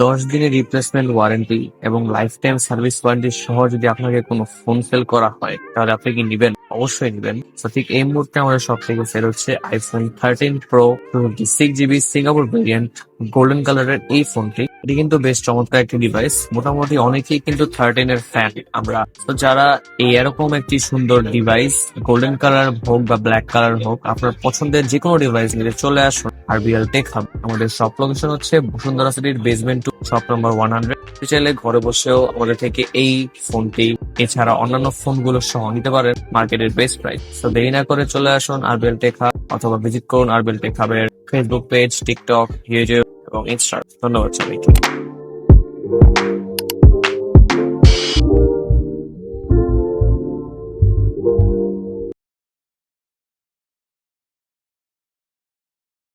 দশ দিনের replacement warranty এবং লাইফ টাইম সার্ভিস ওয়ারেন্টি সহ যদি আপনাকে কোনো ফোন সেল করা হয়, তাহলে আপনি কি নিবেন? অবশ্যই নিবেন। তো ঠিক এই মুহূর্তে আমাদের সব থেকে সেল হচ্ছে iPhone thirteen pro twenty six GB Singapore variant golden কালারের এই ফোনটি এটি কিন্তু বেশ চমৎকার একটি ডিভাইস মোটামুটি অনেকেই কিন্তু থার্টিন এর ফ্যান আমরা তো যারা এই এরকম একটি সুন্দর ডিভাইস গোল্ডেন কালার হোক বা ব্ল্যাক কালার হোক, আপনার পছন্দের যে কোনো ডিভাইস নিয়ে চলে আসুন। RBL tech hub. আমাদের শপ লোকেশন হচ্ছে বসুন্ধরা সিটির basement two shop number one hundred চাইলে ঘরে বসেও আমাদের থেকে এই ফোনটি এছাড়া অন্যান্য ফোনগুলো সহ নিতে পারেন মার্কেটের বেস্ট প্রাইস তো দেরি না করে চলে আসুন আরবিএল টেক হাব, অথবা ভিজিট করুন আরবিএল টেক হাবের ফেসবুক পেজ টিকটক ইউটিউব এবং ইনস্টা ধন্যবাদ সবাইকে।